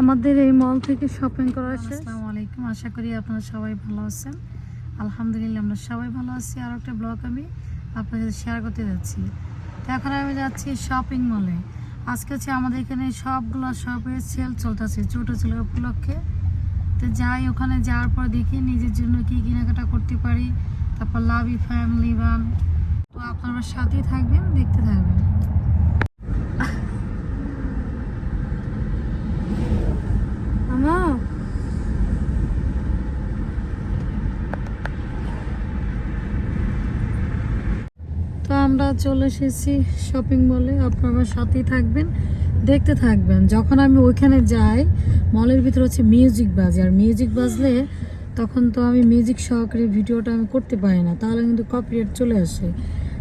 আমাদের এই মল থেকে শপিং করা শেষ। আসসালামু আলাইকুম, আশা করি আপনারা সবাই ভালো আছেন। আলহামদুলিল্লাহ, আমরা সবাই ভালো আছি। আর একটা ব্লগ আমি আপনাদের শেয়ার করতে যাচ্ছি। তো এখন আমি যাচ্ছি শপিং মলে আজকে হচ্ছে আমাদের এখানে সবগুলো শপে সেল চলতেছে, ছোটো ছেলের উপলক্ষে। তো যাই, ওখানে যাওয়ার পর দেখি নিজের জন্য কি কেনাকাটা করতে পারি। তারপর লাভি ফ্যামিলি বান তো আপনারা সাথেই থাকবেন, দেখতে থাকবেন আমার তো আমরা চলে এসেছি শপিং মলে আপনারা সাথেই থাকবেন, দেখতে থাকবেন। যখন আমি ওইখানে যাই মলের ভিতরে হচ্ছে মিউজিক বাজে। আর মিউজিক বাজলে তখন তো আমি মিউজিক সহকারে ভিডিওটা আমি করতে পারি না, তাহলে কিন্তু কপিরাইট চলে আসে।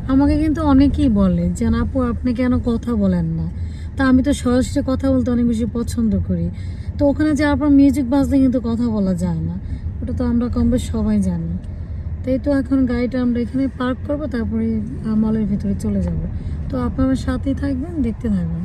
আমাকে কিন্তু অনেকেই বলে যে, আপু, আপনি কেন কথা বলেন না? তা আমি তো সরাসরি কথা বলতে অনেক বেশি পছন্দ করি। তো ওখানে যাওয়ার পর মিউজিক বাজলে কিন্তু কথা বলা যায় না। ওটা তো আমরা কম সবাই জানি। তাই তো এখন গাড়িটা আমরা এখানে পার্ক করব, তারপরে মলের ভিতরে চলে যাব। তো আপনারা সাথেই থাকবেন, দেখতে থাকবেন।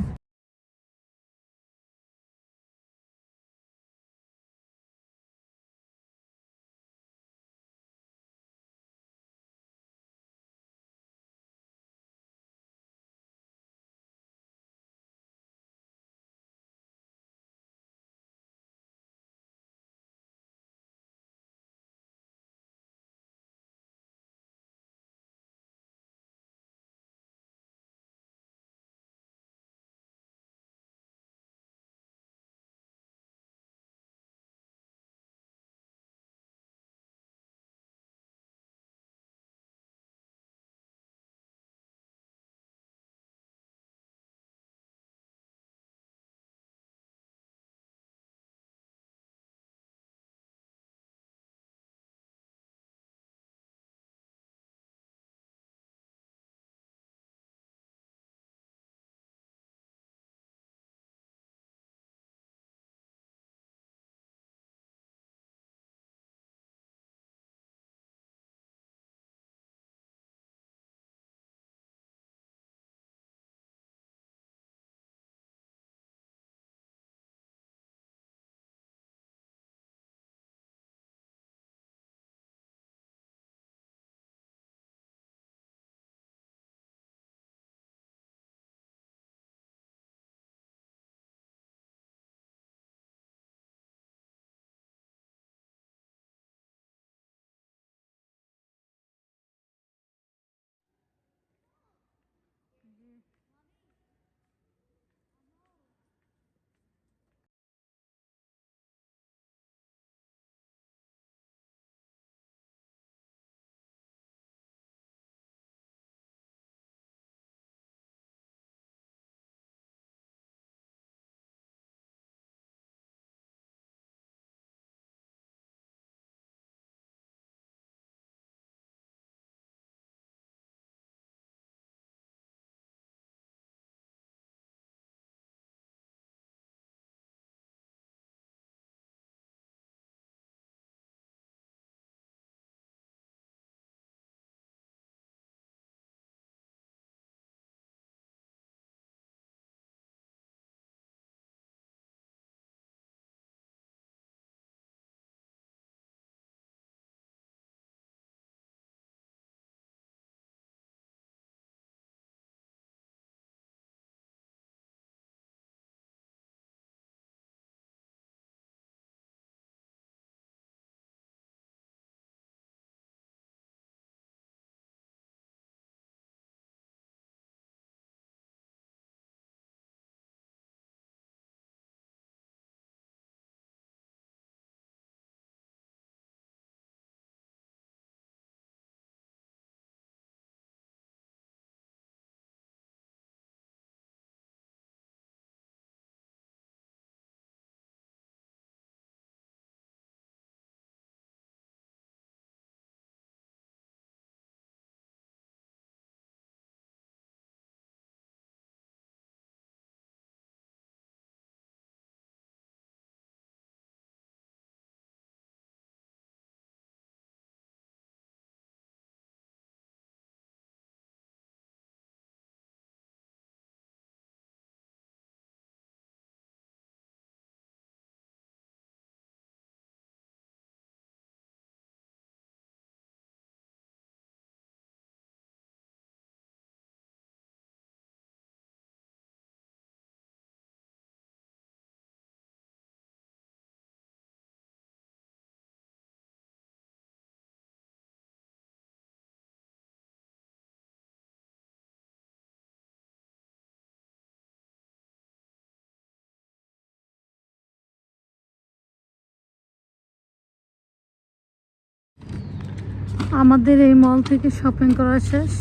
আমাদের এই মল থেকে শপিং করা শেষ।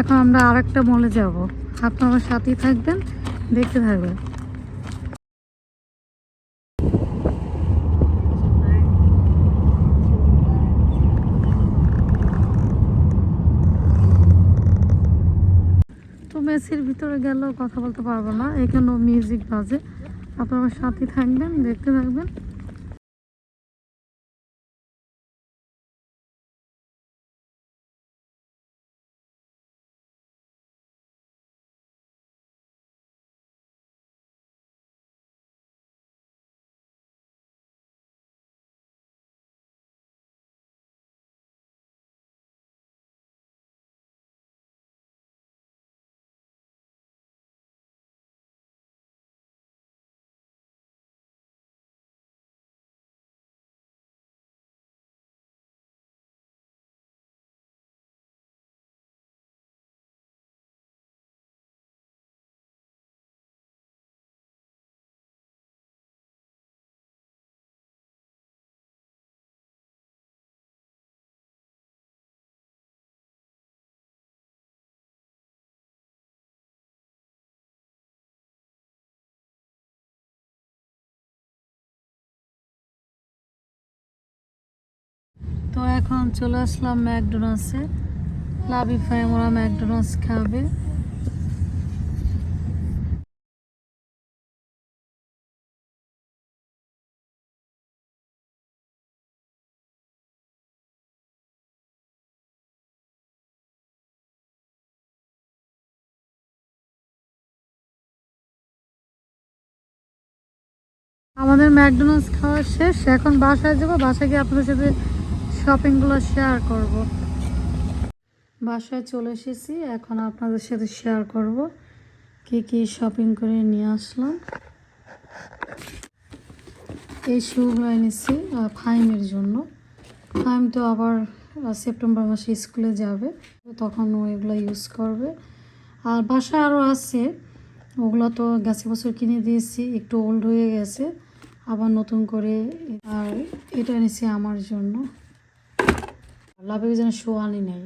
এখন আমরা আরেকটা মলে যাব। আপনারা সাথেই থাকবেন, দেখতে থাকবেন। তো মেসির ভিতরে গেলেও কথা বলতে পারব না, এখানেও মিউজিক বাজে। আপনারা সাথেই থাকবেন, দেখতে থাকবেন। তো এখন চলে আসলাম ম্যাকডোনাল্ডসে লাভি ফাই ওরা ম্যাকডোনাল্ডস খাবে। আমাদের ম্যাকডোনাল্ডস খাওয়া শেষ। এখন বাসায় যাব। বাসায় গিয়ে আপনাদের সাথে শপিংগুলো শেয়ার করব। বাসায় চলে এসেছি, এখন আপনাদের সাথে শেয়ার করব কি কি শপিং করে নিয়ে আসলাম। এই শুগুলো এনেছি ফাইমের জন্য। ফাইম তো আবার সেপ্টেম্বর মাসে স্কুলে যাবে, তখন ও এগুলো ইউজ করবে। আর বাসায় আরও আছে, ওগুলো তো গেছে বছর কিনে দিয়েছি, একটু ওল্ড হয়ে গেছে, আবার নতুন করে, আর এটা এনেছি আমার জন্য। লাভের যেন শু আনি নাই।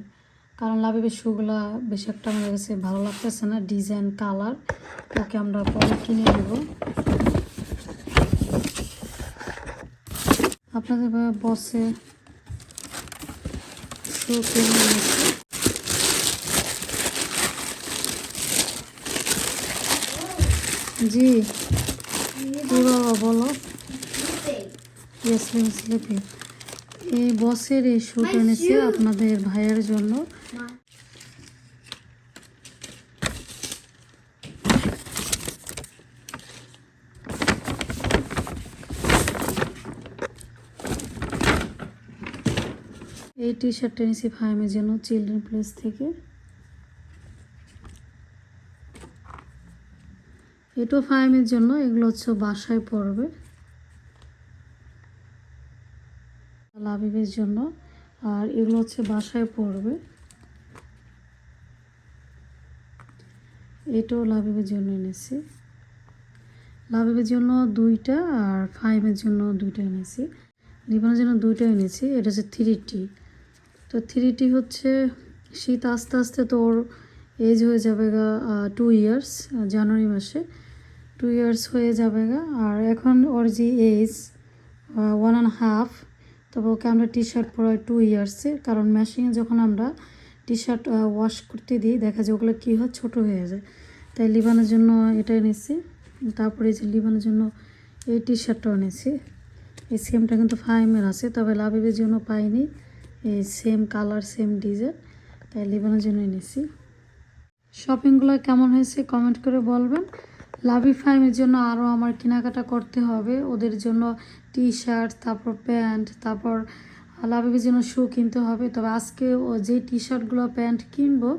কারণ লাভের শুগুলা বেশি একটা আমার কাছে ভালো লাগতেছে না ডিজাইন কালার ওকে আমরা পরে কিনে দেব আপনাদের বসে শু কিনে নিয়েছি। জি বাবা বলো। ইয়েস স্লিপি এই বসের এই শুট এনেছে আপনাদের ভাইয়ের জন্য। এই টি শার্টটা এনেছি ফাইমের জন্য চিলড্রেন প্লেস থেকে। এটাও ফাইমের জন্য এগুলো হচ্ছে বাসায় পড়বে লাবিবের জন্য, আর এগুলো হচ্ছে বাসায় পড়বে। এটাও লাভিবের জন্য এনেছি। লাবিবের জন্য দুইটা আর ফাইমের জন্য দুইটা এনেছি। লিবানের জন্য দুইটা এনেছি। এটা হচ্ছে থ্রি টি তো থ্রি টি হচ্ছে, শীত আস্তে আস্তে তো ওর এজ হয়ে যাবে গা টু ইয়ার্স জানুয়ারি মাসে। টু ইয়ার্স হয়ে যাবে গা। আর এখন ওর যে এজ ওয়ান অ্যান্ড হাফ তবে ওকে আমরা টি শার্ট পরাই টু ইয়ার্সে কারণ মেশিনে যখন আমরা টি শার্ট ওয়াশ করতে দিই, দেখা যায় ওগুলো কী হয়, ছোটো হয়ে যায়। তাই লিবানের জন্য এটা এনেছি তারপরে যে লিবানের জন্য এই টি শার্টটাও এনেছি এই সেমটা কিন্তু ফাইমের আছে, তবে লাবিবের জন্য পাইনি। এই সেম কালার সেম ডিজাইন তাই লিবানের জন্য এনেছি শপিংগুলো কেমন হয়েছে কমেন্ট করে বলবেন। লাভি ফাইমের জন্য আরও আমার কেনাকাটা করতে হবে। ওদের জন্য টি শার্ট তারপর প্যান্ট, তারপর লাভিবের জন্য শু কিনতে হবে। তবে আজকে ও যে টি শার্টগুলো প্যান্ট কিনবো,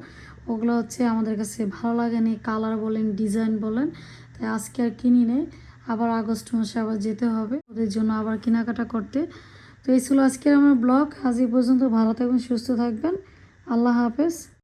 ওগুলো হচ্ছে আমাদের কাছে ভালো লাগেনি কালার বলেন ডিজাইন বলেন, তাই আজকে আর কিনি নেই। আবার আগস্ট মাসে আবার যেতে হবে, ওদের জন্য আবার কেনাকাটা করতে। তো এই ছিল আজকের আমার ব্লগ, আজ পর্যন্ত ভালো থাকবেন, সুস্থ থাকবেন। আল্লাহ হাফেজ।